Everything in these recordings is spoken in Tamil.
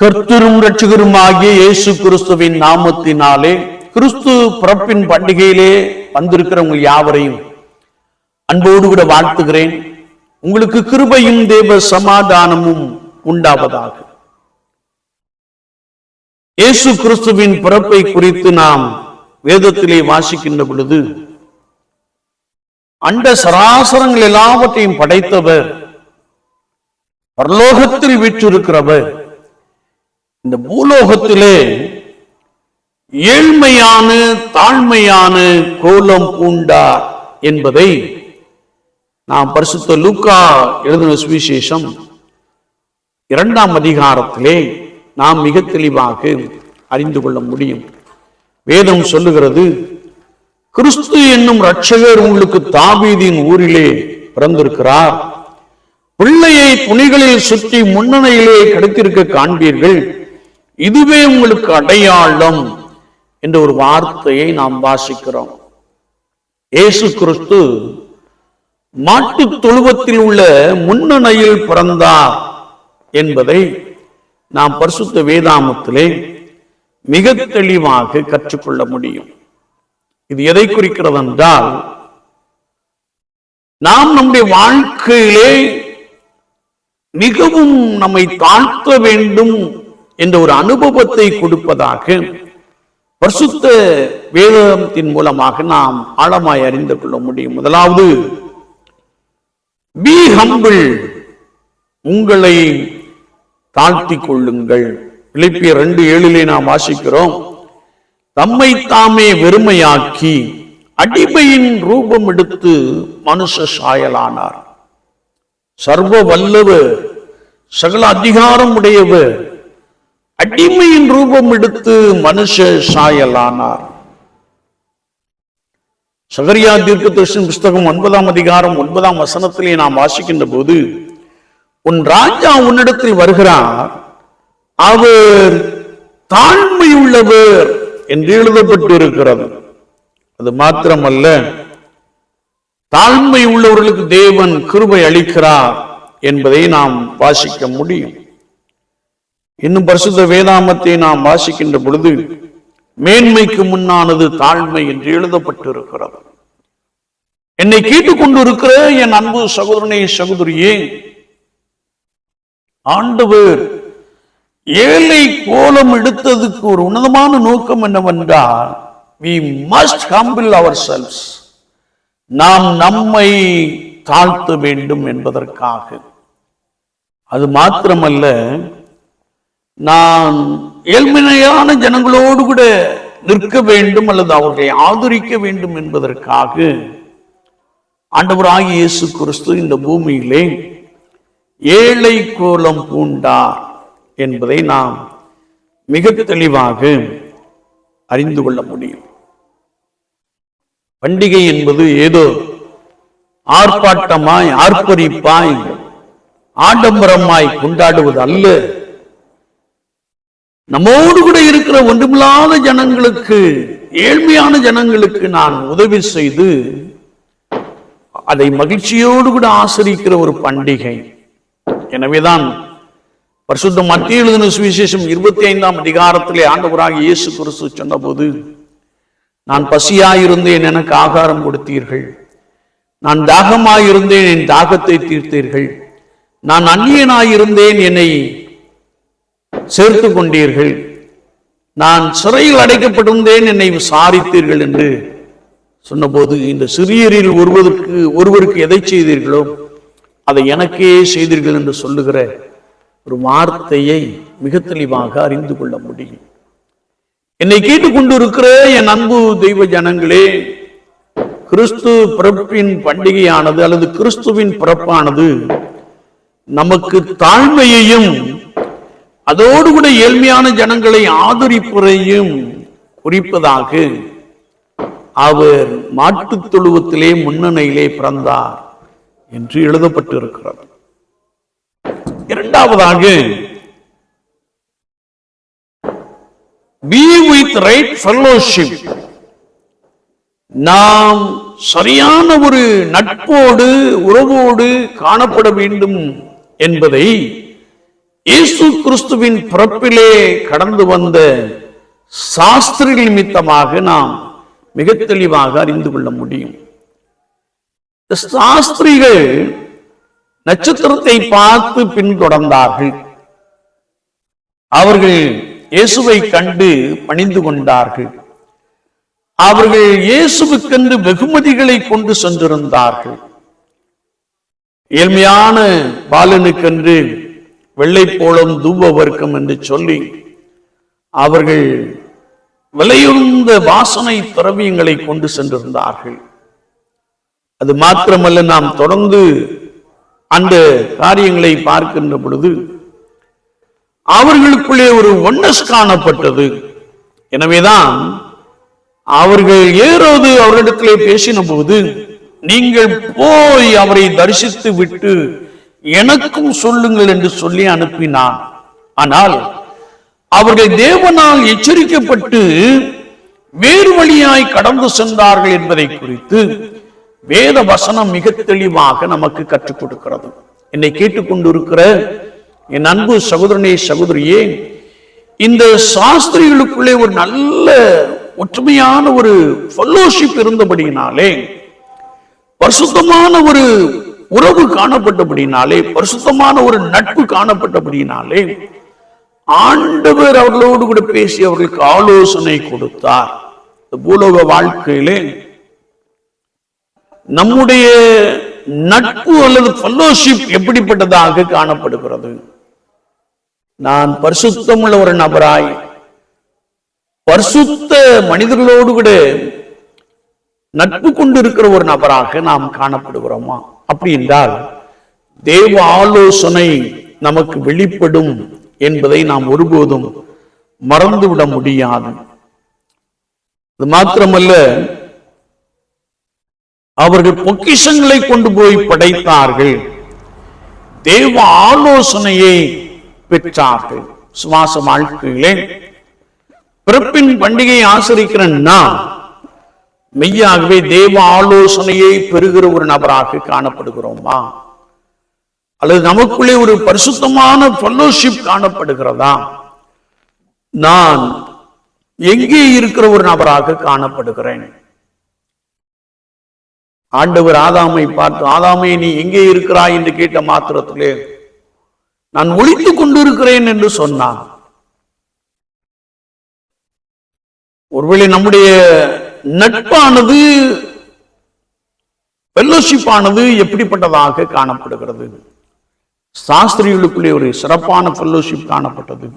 கர்த்தரும் ரட்சகருமாகிய இயேசு கிறிஸ்துவின் நாமத்தினாலே கிறிஸ்து பிறப்பின் பண்டிகையிலே வந்திருக்கிறவங்க யாவரையும் அன்போடு கூட வாழ்த்துகிறேன். உங்களுக்கு கிருபையும் தேவ சமாதானமும் உண்டாவதாக. இயேசு கிறிஸ்துவின் பிறப்பை குறித்து நாம் வேதத்திலே வாசிக்கின்ற பொழுது அண்ட சராசரங்கள் எல்லாவற்றையும் படைத்தவர் பரலோகத்தில் வீற்றிருக்கிறவர் இந்த பூலோகத்திலே ஏழ்மையான தாழ்மையான கோலம் பூண்டார் என்பதை நாம் பரிசுத்த லூக்கா எழுதின சுவிசேஷம் இரண்டாம் அதிகாரத்திலே நாம் மிக தெளிவாக அறிந்து கொள்ள முடியும். வேதம் சொல்லுகிறது கிறிஸ்து என்னும் ரட்சகர் உங்களுக்கு தாவீதின் ஊரிலே பிறந்திருக்கிறார். பிள்ளையை துணிகளில் சுற்றி முன்னணையிலே கிடைத்திருக்க காண்பீர்கள். இதுவே உங்களுக்கு அடையாளம் என்ற ஒரு வார்த்தையை நாம் வாசிக்கிறோம். இயேசு கிறிஸ்து மாட்டு தொழுவத்தில் உள்ள முன்னணையில் பிறந்தார் என்பதை நாம் பரிசுத்த வேதாமத்திலே மிக தெளிவாக கற்றுக்கொள்ள முடியும். இது எதை குறிக்கிறது என்றால் நாம் நம்முடைய வாழ்க்கையிலே மிகவும் நம்மை தாழ்த்த வேண்டும் என்ற ஒரு அனுபவத்தை கொடுப்பதாக பரிசுத்த வேதத்தின் மூலமாக நாம் ஆழமாய் அறிந்து கொள்ள முடியும். முதலாவது பி ஹம்பிள் உங்களை தாழ்த்தி கொள்ளுங்கள். பிலிப்பிய ரெண்டு ஏழிலே நாம் வாசிக்கிறோம் தம்மை தாமே வெறுமையாக்கி அடிமையின் ரூபம் எடுத்து மனுஷ சாயலானார். சர்வ வல்லவர் சகல அதிகாரம் உடையவர் அடிமையின் ரூபம் எடுத்து மனுஷ சாயலானார். சகரியா தீர்க்க புஸ்தகம் ஒன்பதாம் அதிகாரம் ஒன்பதாம் வசனத்திலே நாம் வாசிக்கின்ற போது உன் ராஜா உன்னிடத்தில் வருகிறார். அவர் தாழ்மையுள்ளவர் என்று எழுதப்பட்டு இருக்கிறது அது மாத்திரமல்ல தாழ்மை உள்ளவர்களுக்கு தேவன் கிருபை அளிக்கிறார் என்பதை நாம் வாசிக்க முடியும். இன்னும் பரிசுத்த வேதாமத்தை நாம் வாசிக்கின்ற பொழுது மேன்மைக்கு முன்னானது தாழ்மை என்று எழுதப்பட்டிருக்கிறது. என்னை கேட்டுக்கொண்டு இருக்கிற என் அன்பு சகோதரனை சகோதரியே ஆண்டவர் ஏழை கோலம் எடுத்ததுக்கு ஒரு உன்னதமான நோக்கம் என்னவென்றால் we must humble ourselves நாம் நம்மை தாழ்த்த வேண்டும் என்பதற்காக. அது மாத்திரமல்ல நான் ஏழ்மையான ஜனங்களோடு கூட நிற்க வேண்டும் அல்லது அவர்களை ஆதரிக்க வேண்டும் என்பதற்காக ஆண்டவராகிய இயேசு கிறிஸ்து இந்த பூமியிலே ஏழை கோலம் பூண்டார் என்பதை நாம் மிக தெளிவாக அறிந்து கொள்ள முடியும். பண்டிகை என்பது ஏதோ ஆர்ப்பாட்டமாய் ஆர்ப்பரிப்பாய் ஆடம்பரமாய் கொண்டாடுவது அல்ல. நம்மோடு கூட இருக்கிற ஒன்றுமில்லாத ஜனங்களுக்கு ஏழ்மையான ஜனங்களுக்கு நான் உதவி செய்து அதை மகிழ்ச்சியோடு கூட ஆசிரிக்கிற ஒரு பண்டிகை. எனவேதான் பரிசுத்த மத்திய எழுதின சுவிசேஷம் இருபத்தி ஐந்தாம் அதிகாரத்திலே ஆண்டவராக இயேசு கிறிஸ்து சொன்னபோது நான் பசியாயிருந்தேன் எனக்கு ஆகாரம் கொடுத்தீர்கள். நான் தாகமாயிருந்தேன் என் தாகத்தை தீர்த்தீர்கள். நான் அந்நியனாயிருந்தேன் என்னை சேர்த்து கொண்டீர்கள் நான் சிறையில் அடைக்கப்பட்டிருந்தேன் என்னை விசாரித்தீர்கள் என்று சொன்னபோது இந்த சிறியரில் ஒருவருக்கு ஒருவருக்கு எதை செய்தீர்களோ அதை எனக்கே செய்தீர்கள் என்று சொல்லுகிற ஒரு வார்த்தையை மிக தெளிவாக அறிந்து கொள்ள முடியும். என்னை கேட்டுக்கொண்டிருக்கிற என் அன்பு தெய்வ ஜனங்களே கிறிஸ்து பிறப்பின் பண்டிகையானது அல்லது கிறிஸ்துவின் பிறப்பானது நமக்கு தாழ்மையையும் அதோடு கூட ஏழ்மையான ஜனங்களை ஆதரிப்புறையும் குறிப்பதாக அவர் மாட்டுத் தொழுவத்திலே முன்னணியிலே பிறந்தார் என்று எழுதப்பட்டிருக்கிறது. இரண்டாவதாக பி வித் ரைட் ஃபெல்லோஷிப் நாம் சரியான ஒரு நட்போடு உறவோடு காணப்பட வேண்டும் என்பதை இயேசு கிறிஸ்துவின் பிறப்பிலே கடந்து வந்த சாஸ்திரி நிமித்தமாக நாம் மிக தெளிவாக அறிந்து கொள்ள முடியும். சாஸ்திரிகள் நட்சத்திரத்தை பார்த்து பின்தொடர்ந்தார்கள். அவர்கள் இயேசுவை கண்டு பணிந்து கொண்டார்கள். அவர்கள் இயேசுவுக்கென்று வெகுமதிகளை கொண்டு சென்றிருந்தார்கள். ஏழ்மையான பாலனுக்கென்று வெள்ளை போலம் தூப வர்க்கம் என்று சொல்லி அவர்கள் விலையுந்த வாசனை திரவியங்களை கொண்டு சென்றிருந்தார்கள். அது மாத்திரமல்ல நாம் தொடர்ந்து அந்த காரியங்களை பார்க்கின்ற பொழுது அவர்களுக்குள்ளே ஒரு ஒன்னஸ் காணப்பட்டது. எனவேதான் அவர்கள் ஏறோது அவரிடத்திலே பேசின போது நீங்கள் போய் அவரை தரிசித்து விட்டு எனக்கும் சொல்லுங்கள் என்று சொல்லி அனுப்பினான். ஆனால் அவர்கள் தேவனால் எச்சரிக்கப்பட்டு வேறு வழியாய் கடந்து சென்றார்கள் என்பதை குறித்து வேத வசனம் மிக தெளிவாக நமக்கு கற்றுக் கொடுக்கிறது. என்னை கேட்டுக்கொண்டிருக்கிற என் அன்பு சகோதரனே சகோதரியே இந்த சாஸ்திரிகளுக்குள்ளே ஒரு நல்ல ஒற்றுமையான ஒரு ஃபெல்லோஷிப் இருந்தபடியினாலே பரிசுத்தமான ஒரு உறவு காணப்பட்டபடினாலே பரிசுத்தமான ஒரு நட்பு காணப்பட்டபடினாலே ஆண்டவர் அவர்களோடு கூட பேசி அவர்களுக்கு ஆலோசனை கொடுத்தார். இந்த பூலோக வாழ்க்கையிலே நம்முடைய நட்பு அல்லது ஃபெல்லோஷிப் எப்படிப்பட்டதாக காணப்படுகிறது? நான் பரிசுத்தமுள்ள ஒரு நபராய் பரிசுத்த மனிதர்களோடு கூட நட்பு கொண்டு இருக்கிற ஒரு நபராக நாம் காணப்படுகிறோமா? அப்படி என்றால் தேவ ஆலோசனை நமக்கு வெளிப்படும் என்பதை நாம் ஒருபோதும் மறந்துவிட முடியாது. அது மாத்திரமல்ல அவர்கள் பொக்கிஷங்களை கொண்டு போய் படைத்தார்கள். தேவ ஆலோசனையை பெற்றார்கள். சுவாச வாழ்க்கையிலே பிறப்பின் பண்டிகையை ஆசரிக்கிற மெய்யாகவே தேவ ஆலோசனையை பெறுகிற ஒரு நபராக காணப்படுகிறோமா? அல்லது நமக்குள்ளே ஒரு பரிசுத்தமான ஃபெல்லோஷிப் காணப்படுகிறதா? நான் எங்கே இருக்கிற ஒரு நபராக காணப்படுகிறேன்? ஆண்டவர் ஆதாமை பார்த்து ஆதாமை நீ எங்கே இருக்கிறாய்? என்று கேட்ட மாத்திரத்திலே நான் ஒழித்துக் கொண்டிருக்கிறேன் என்று சொன்னான். ஒருவேளை நம்முடைய நட்பானது fellowship ஆனது எப்படிப்பட்டதாக காணப்படுகிறது? சாஸ்திரிகளுக்குள்ளே ஒரு சிறப்பான ஃபெல்லோஷிப் காணப்பட்டது.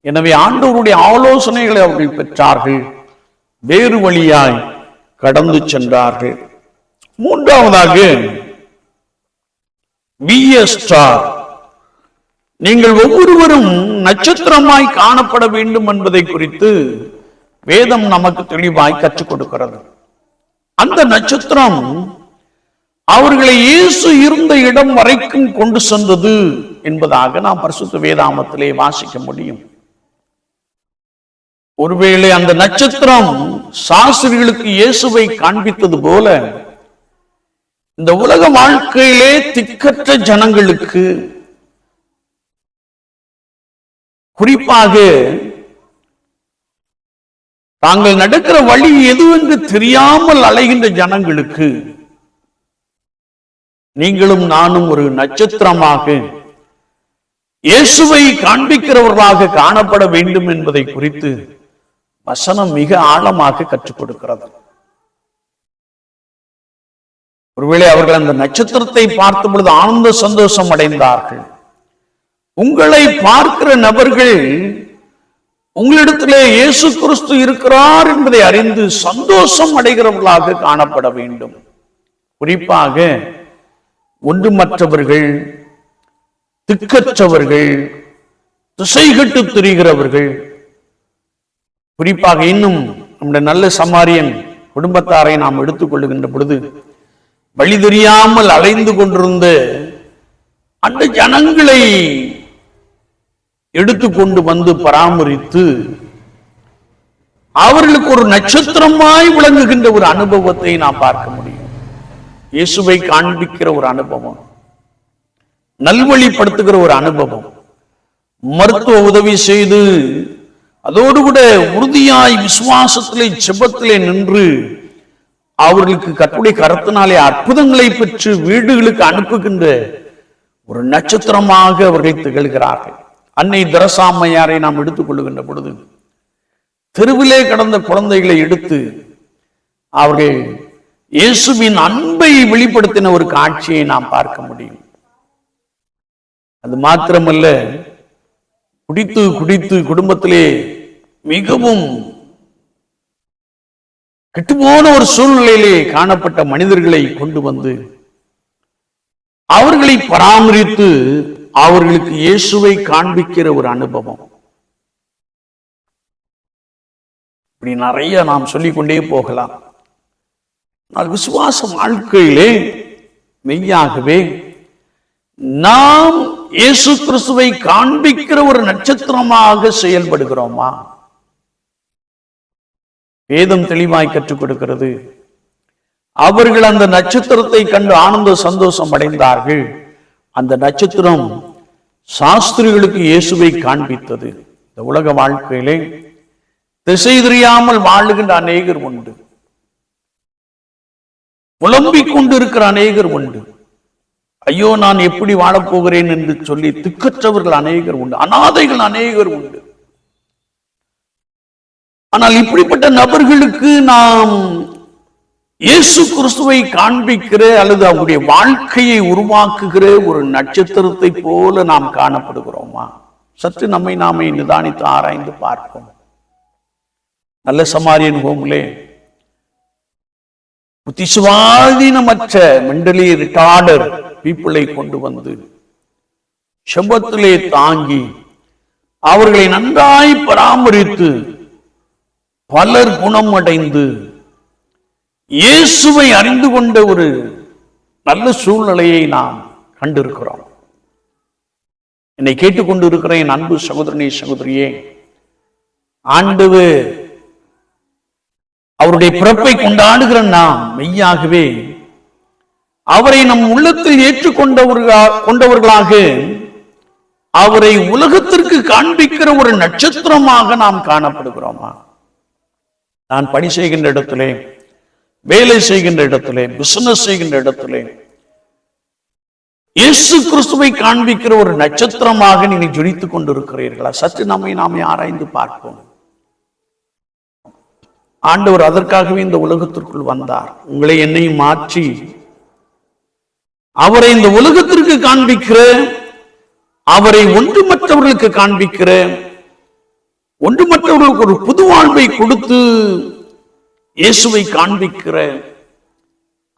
எனவே ஆண்டவருடைய ஆலோசனைகளை அவர்கள் பெற்றார்கள். வேறு வழியாய் கடந்து சென்றார்கள். மூன்றாவதாக ஸ்டார் நீங்கள் ஒவ்வொருவரும் நட்சத்திரமாய் காணப்பட வேண்டும் என்பதை குறித்து வேதம் நமக்கு தெளிவாய் கற்றுக் கொடுக்கிறது. அந்த நட்சத்திரம் அவர்களை இயேசு இருந்த இடம் வரைக்கும் கொண்டு சென்றது என்பதாக நாம் பரிசுத்த வேதாமத்திலே வாசிக்க முடியும். ஒருவேளை அந்த நட்சத்திரம் சாஸ்திரிகளுக்கு இயேசுவை காண்பித்தது போல இந்த உலக வாழ்க்கையிலே திக்கற்ற ஜனங்களுக்கு குறிப்பாக தாங்கள் நடக்கிற வழி எதுவென்று தெரியாமல் அலைகின்ற ஜனங்களுக்கு நீங்களும் நானும் ஒரு நட்சத்திரமாக இயேசுவை காண்பிக்கிறவர்களாக காணப்பட வேண்டும் என்பதை குறித்து வசனம் மிக ஆழமாக கற்றுக் கொடுக்கிறது. ஒருவேளை அவர்கள் அந்த நட்சத்திரத்தை பார்த்த பொழுது ஆனந்த சந்தோஷம் அடைந்தார்கள். உங்களை பார்க்கிற நபர்கள் உங்களிடத்திலே இயேசு கிறிஸ்து இருக்கிறார் என்பதை அறிந்து சந்தோஷம் அடைகிறவர்களாக காணப்பட வேண்டும். குறிப்பாக ஒன்றுமற்றவர்கள் திக்கற்றவர்கள் திசைகட்டு திரிகிறவர்கள். குறிப்பாக இன்னும் நம்முடைய நல்ல சமாரியன் குடும்பத்தாரை நாம் எடுத்துக்கொள்ளுகின்ற பொழுது வழி தெரியாமல் அலைந்து கொண்டிருந்த அந்த ஜனங்களை எடுத்துக்கொண்டு வந்து பராமரித்து அவர்களுக்கு ஒரு நட்சத்திரமாய் விளங்குகின்ற ஒரு அனுபவத்தை நாம் பார்க்க முடியும். இயேசுவை காண்பிக்கிற ஒரு அனுபவம். நல்வழிப்படுத்துகிற ஒரு அனுபவம். மருத்துவ உதவி செய்து அதோடு கூட உறுதியாய் விசுவாசத்திலே செபத்திலே நின்று அவர்களுக்கு கட்டுடைய கருத்தினாலே அற்புதங்களை பெற்று வீடுகளுக்கு அனுப்புகின்ற ஒரு நட்சத்திரமாக அவர்கள் திகழ்கிறார்கள். அன்னை தரசாமையாரை நாம் எடுத்துக் கொள்ளுகின்ற பொழுது தெருவிலே கடந்த குழந்தைகளை எடுத்து அவர்கள் இயேசுவின் அன்பை வெளிப்படுத்தின ஒரு காட்சியை நாம் பார்க்க முடியும். அது மாத்திரமல்ல குடித்து குடித்து குடும்பத்திலே மிகவும் கெட்டுப்போன ஒரு சூழ்நிலையிலே காணப்பட்ட மனிதர்களை கொண்டு வந்து அவர்களை பராமரித்து அவர்களுக்கு இயேசுவை காண்பிக்கிற ஒரு அனுபவம். இப்படி நிறைய நாம் சொல்லிக்கொண்டே போகலாம். ஆனால் விசுவாச வாழ்க்கையிலே மெய்யாகவே நாம் இயேசு கிறிஸ்துவை காண்பிக்கிற ஒரு நட்சத்திரமாக செயல்படுகிறோமா? வேதம் தெளிவாய் கற்றுக் கொடுக்கிறது. அவர்கள் அந்த நட்சத்திரத்தை கண்டு ஆனந்த சந்தோஷம் அடைந்தார்கள். அந்த நட்சத்திரம் சாஸ்திரிகளுக்கு இயேசுவை காண்பித்தது. இந்த உலக வாழ்க்கையிலே திசை தெரியாமல் வாழுகின்ற அநேகர் உண்டு. புலம்பிக் கொண்டிருக்கிற அநேகர் உண்டு. ஐயோ நான் எப்படி வாழப்போகிறேன் என்று சொல்லி திக்கற்றவர்கள் அநேகர் உண்டு. அனாதைகள் அநேகர் உண்டு. ஆனால் இப்படிப்பட்ட நபர்களுக்கு நாம் இயேசு கிறிஸ்துவை காண்பிக்கிற அல்லது அவருடைய வாழ்க்கையை உருவாக்குகிற ஒரு நட்சத்திரத்தை போல நாம் காணப்படுகிறோமா? சற்று நம்மை நாமே நிதானித்து ஆராய்ந்து பார்ப்போம். நல்ல சமாரியன் ஹோம்லே புத்திசுவாதீனமற்ற மெண்டலி ரிட்டார்டர் பீப்புளை கொண்டு வந்து செம்பத்திலே தாங்கி அவர்களை நன்றாய் பராமரித்து பலர் குணம் அடைந்து இயேசுவை அறிந்து கொண்ட ஒரு நல்ல சூழ்நிலையை நாம் கண்டிருக்கிறோம். என்னை கேட்டுக்கொண்டு இருக்கிற என் அன்பு சகோதரனே சகோதரியே ஆண்டு அவருடைய பிறப்பை கொண்டாடுகிற நாம் மெய்யாகவே அவரை நம் உள்ளத்தில் ஏற்றுக்கொண்டவர்களா கொண்டவர்களாக அவரை உலகத்திற்கு காண்பிக்கிற ஒரு நட்சத்திரமாக நாம் காணப்படுகிறோமா? நான் பணி செய்கின்ற இடத்திலே வேலை செய்கின்ற இடத்திலே பிசினஸ் செய்கின்ற இடத்திலே. இயேசு கிறிஸ்துவை காண்பிக்கிற ஒரு நட்சத்திரமாக நீங்கள் ஜொலித்துக் கொண்டிருக்கிறீர்களா? சற்று நம்மை நாமே ஆராய்ந்து பார்ப்போம். ஆண்டவர் அதற்காகவே இந்த உலகத்திற்குள் வந்தார். உங்களை என்னையும் மாற்றி அவரை இந்த உலகத்திற்கு காண்பிக்கிற அவரை ஒன்றுமற்றவர்களுக்கு காண்பிக்கிற ஒன்றுமற்றவர்களுக்கு ஒரு புது வாழ்வை கொடுத்து இயேசுவை காண்பிக்கிற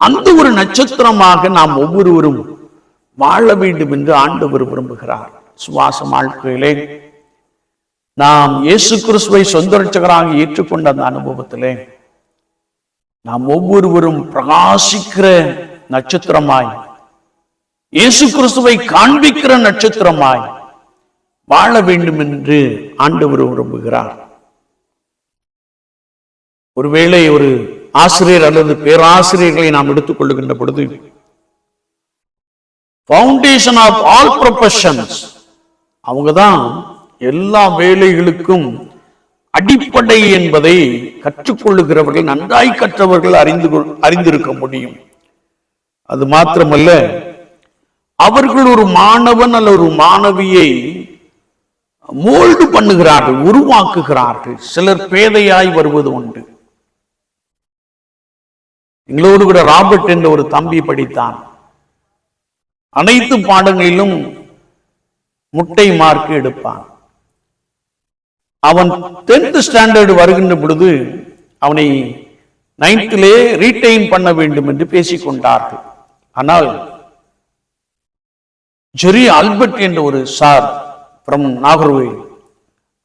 அந்த ஒரு நட்சத்திரமாக நாம் ஒவ்வொருவரும் வாழ வேண்டும் என்று ஆண்டவர் விரும்புகிறார். சுவாச வாழ்க்கையிலே நாம் இயேசு கிறிஸ்துவை சொந்த ரட்சகராக ஏற்றுக்கொண்ட அந்த அனுபவத்திலே நாம் ஒவ்வொருவரும் பிரகாசிக்கிற நட்சத்திரமாய் இயேசு கிறிஸ்துவை காண்பிக்கிற நட்சத்திரமாய் வாழ வேண்டும் என்று ஆண்டவர் விரும்புகிறார். ஒருவேளை ஒரு ஆசிரியர் அல்லது பேராசிரியர்களை நாம் எடுத்துக் கொள்ளுகின்ற பொழுது ஃபவுண்டேஷன் ஆஃப் ஆல் ப்ரொஃபஷன்ஸ் அவங்க தான் எல்லா வேலைகளுக்கும் அடிப்படை என்பதை கற்றுக்கொள்ளுகிறவர்கள் நன்றாய் கற்றவர்கள் அறிந்து கொள்- அறிந்திருக்க முடியும். அது மாத்திரமல்ல அவர்கள் ஒரு மாணவன் அல்ல ஒரு மாணவியை மோல்டு பண்ணுகிறார்கள் உருவாக்குகிறார்கள். சிலர் பேதையாய் வருவது உண்டு. எங்களோடு கூட ராபர்ட் என்ற ஒரு தம்பி படித்தான். அனைத்து பாடங்களிலும் முட்டை மார்க் எடுப்பான். அவன் டென்த் ஸ்டாண்டர்ட் வருகின்ற பொழுது அவனை நைன்த்திலே ரீட்டைன் பண்ண வேண்டும் என்று பேசிக்கொண்டார்கள். ஆனால் ஜெரி ஆல்பர்ட் என்ற ஒரு சார் ஃப்ரம் நாகர்கோவில்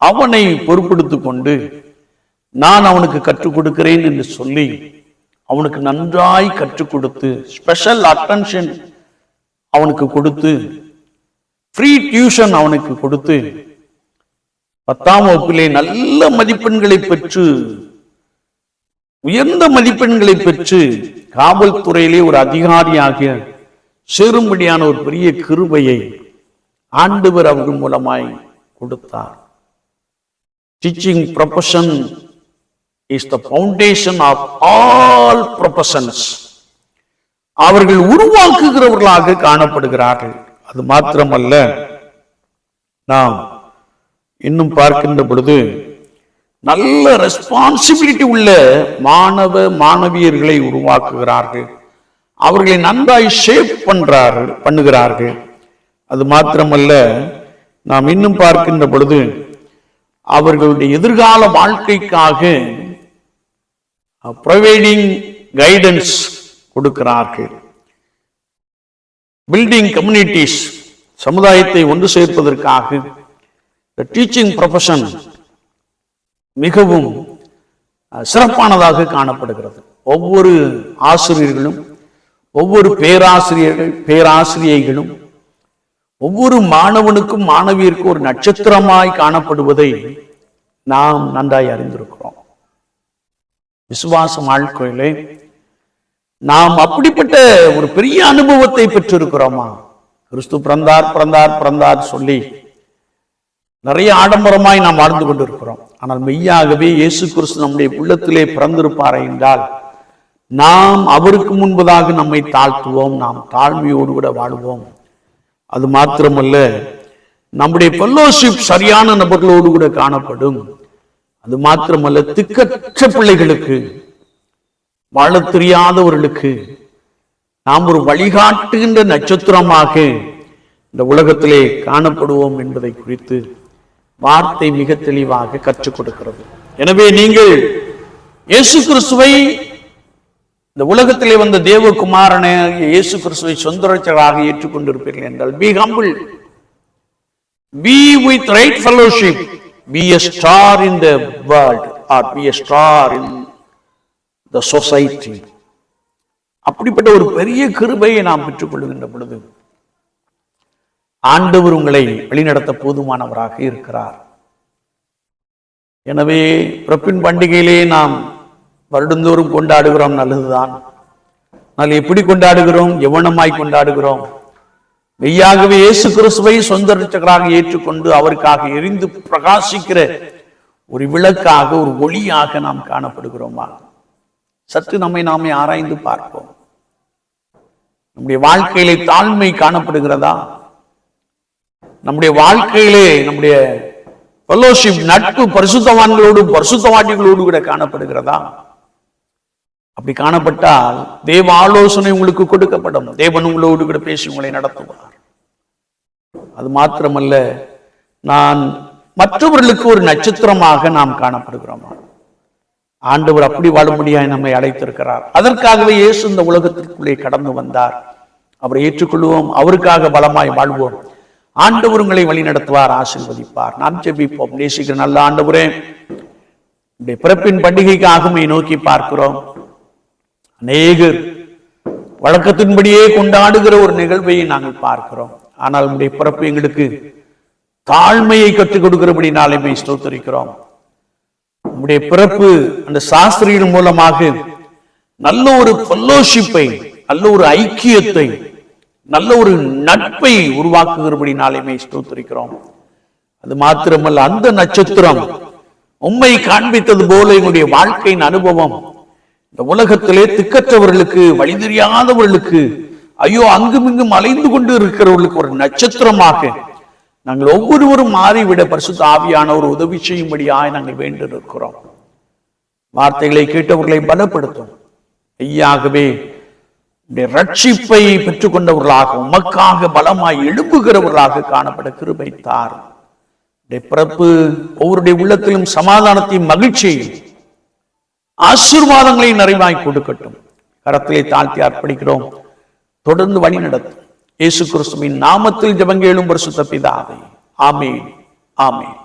அவனை பொறுப்படுத்திக் கொண்டு நான் அவனுக்கு கற்றுக் கொடுக்கிறேன் என்று சொல்லி அவனுக்கு நன்றாய் கற்றுக் கொடுத்து ஸ்பெஷல் அட்டென்ஷன் அவனுக்கு கொடுத்து ஃப்ரீ டியூஷன் அவனுக்கு கொடுத்து பத்தாம் வகுப்பிலே நல்ல மதிப்பெண்களை பெற்று உயர்ந்த மதிப்பெண்களை பெற்று காவல்துறையிலே ஒரு அதிகாரியாக சேரும்படியான ஒரு பெரிய கிருபையை ஆண்டவர் அவர்கள் மூலமாய் கொடுத்தார். Teaching profession is the foundation of all professions அவர்கள் உருவாக்குகிறவர்களாக காணப்படுகிறார்கள். அது மாத்திரமல்ல நாம் இன்னும் பார்க்கின்ற பொழுது நல்ல ரெஸ்பான்சிபிலிட்டி உள்ள மாணவ மாணவியர்களை உருவாக்குகிறார்கள். அவர்களை நன்றாய் ஷேப் பண்றார்கள் பண்ணுகிறார்கள். அது மாத்திரமல்ல நாம் இன்னும் பார்க்கின்ற பொழுது அவர்களுடைய எதிர்கால வாழ்க்கைக்காக ப்ரொவைடிங் கைடன்ஸ் கொடுக்கிறார்கள். பில்டிங் கம்யூனிட்டிஸ் சமுதாயத்தை ஒன்று சேர்ப்பதற்காக டீச்சிங் ப்ரொஃபஷன் மிகவும் சிறப்பானதாக காணப்படுகிறது. ஒவ்வொரு ஆசிரியர்களும் ஒவ்வொரு பேராசிரியர்கள் பேராசிரியைகளும் ஒவ்வொரு மாணவனுக்கும் மாணவியருக்கும் ஒரு நட்சத்திரமாய் காணப்படுவதை நாம் நன்றாய் அறிந்திருக்கிறோம். விசுவாசம் வாழ்க்கையிலே நாம் அப்படிப்பட்ட ஒரு பெரிய அனுபவத்தை பெற்றிருக்கிறோமா? கிறிஸ்து பிறந்தார் பிறந்தார் பிறந்தார் சொல்லி நிறைய ஆடம்பரமாய் நாம் வாழ்ந்து கொண்டிருக்கிறோம். ஆனால் மெய்யாகவே இயேசு கிறிஸ்து நம்முடைய உள்ளத்திலே பிறந்திருப்பாரே என்றால் நாம் அவருக்கு முன்பதாக நம்மை தாழ்த்துவோம் நாம் தாழ்மையோடு கூட வாழ்வோம். அது மாத்திரமல்ல நம்முடைய ஃபெல்லோஷிப் சரியான நபர்களோடு கூட காணப்படும். அது மாத்திரமல்ல திக்கற்ற பிள்ளைகளுக்கு வாழ தெரியாதவர்களுக்கு நாம் ஒரு வழிகாட்டுகின்ற நட்சத்திரமாக இந்த உலகத்திலே காணப்படுவோம் என்பதை குறித்து வார்த்தை மிக தெளிவாக கற்றுக் கொடுக்கிறது. எனவே நீங்கள் இயேசு கிறிஸ்துவை இந்த உலகத்திலே வந்த தேவகுமாரனை இயேசு கிறிஸ்துவை சொந்த ஏற்றுக்கொண்டிருப்பீர்கள் என்றால் be humble be with right fellowship be a star in the world or be a star in the society அப்படிப்பட்ட ஒரு பெரிய கிருபையை நாம் பெற்றுக்கொள்கின்ற பொழுது ஆண்டவர் உங்களை வழிநடத்த போதுமானவராக இருக்கிறார். எனவே பிறப்பின் பண்டிகையிலே நாம் வருடந்தோறும் கொண்டாடுகிறோம் நல்லதுதான். ஆனால் எப்படி கொண்டாடுகிறோம்? எவனமாய் கொண்டாடுகிறோம்? மெய்யாகவே இயேசு கிறிஸ்துவை சொந்த ரட்சகராக ஏற்றுக்கொண்டு அவருக்காக எரிந்து பிரகாசிக்கிற ஒரு விளக்காக ஒரு ஒளியாக நாம் காணப்படுகிறோமா? சற்று நம்மை நாமே ஆராய்ந்து பார்ப்போம். நம்முடைய வாழ்க்கையிலே தாழ்மை காணப்படுகிறதா? நம்முடைய வாழ்க்கையிலே நம்முடைய ஃபெல்லோஷிப் நட்பு பரிசுத்தவான்களோடு பரிசுத்தவாட்டிகளோடு கூட காணப்படுகிறதா? அப்படி காணப்பட்டால் தேவ ஆலோசனை உங்களுக்கு கொடுக்கப்படும். தேவன் உங்களோடு கூட பேசி உங்களை நடத்துவார். அது மாத்திரமல்ல நான் மற்றவர்களுக்கு ஒரு நட்சத்திரமாக நாம் காணப்படுகிறோமா? ஆண்டவர் அப்படி வாழும்படியாய் நம்மை அழைத்திருக்கிறார். அதற்காகவே இயேசு இந்த உலகத்திற்குள்ளே கடந்து வந்தார். அவரை ஏற்றுக்கொள்வோம் அவருக்காக பலமாய் வாழ்வோம். ஆண்டவர் உங்களை வழி நடத்துவார் ஆசீர்வதிப்பார். நாம் ஜெபிப்போம். நேசிக்கிற நல்ல ஆண்டவரே இந்த பிறப்பின் பண்டிகைக்காக நோக்கி பார்க்கிறோம். அநேகர் வழக்கத்தின்படியே கொண்டாடுகிற ஒரு நிகழ்வை நாங்கள் பார்க்கிறோம். ஆனால் உங்களுடைய பிறப்பு எங்களுக்கு தாழ்மையை கற்றுக் கொடுக்கிறபடி நாளைமை ஸ்தோத்தரிக்கிறோம். உங்களுடைய பிறப்பு அந்த சாஸ்திரியின் மூலமாக நல்ல ஒரு ஃபெல்லோஷிப்பை நல்ல ஒரு ஐக்கியத்தை நல்ல ஒரு நட்பை உருவாக்குகிறபடி நாளைமை ஸ்தோத்தரிக்கிறோம். அது மாத்திரமல்ல அந்த நட்சத்திரம் உண்மை காண்பித்தது போல என்னுடைய வாழ்க்கையின் அனுபவம். இந்த உலகத்திலே திக்கற்றவர்களுக்கு வழி தெரியாதவர்களுக்கு ஐயோ அங்குமிங்கும் அலைந்து கொண்டு இருக்கிறவர்களுக்கு ஒரு நட்சத்திரமாக நாங்கள் ஒவ்வொருவரும் மாறிவிட பரிசுத்த ஆவியான ஒரு உதவி செய்யும்படியாய் நாங்கள் வேண்டு இருக்கிறோம். வார்த்தைகளை கேட்டவர்களை பலப்படுத்தும். ஐயாகவே ரட்சிப்பை பெற்றுக்கொண்டவர்களாக உமக்காக பலமாய் எழுப்புகிறவர்களாக காணப்பட கிருபை தார் பிறப்பு ஒவ்வொருடைய உள்ளத்திலும் சமாதானத்தையும் மகிழ்ச்சியையும் ஆசீர்வாதங்களையும் நிறைவாய் கொடுக்கட்டும். கரத்திலே தாழ்த்தி அர்ப்பணிக்கிறோம். தொடர்ந்து வழி நடத்தும் இயேசு கிறிஸ்துவின் நாமத்தில் ஜபங்கேளும் பரிசுத்த பிதாவே. ஆமேன். ஆமேன்.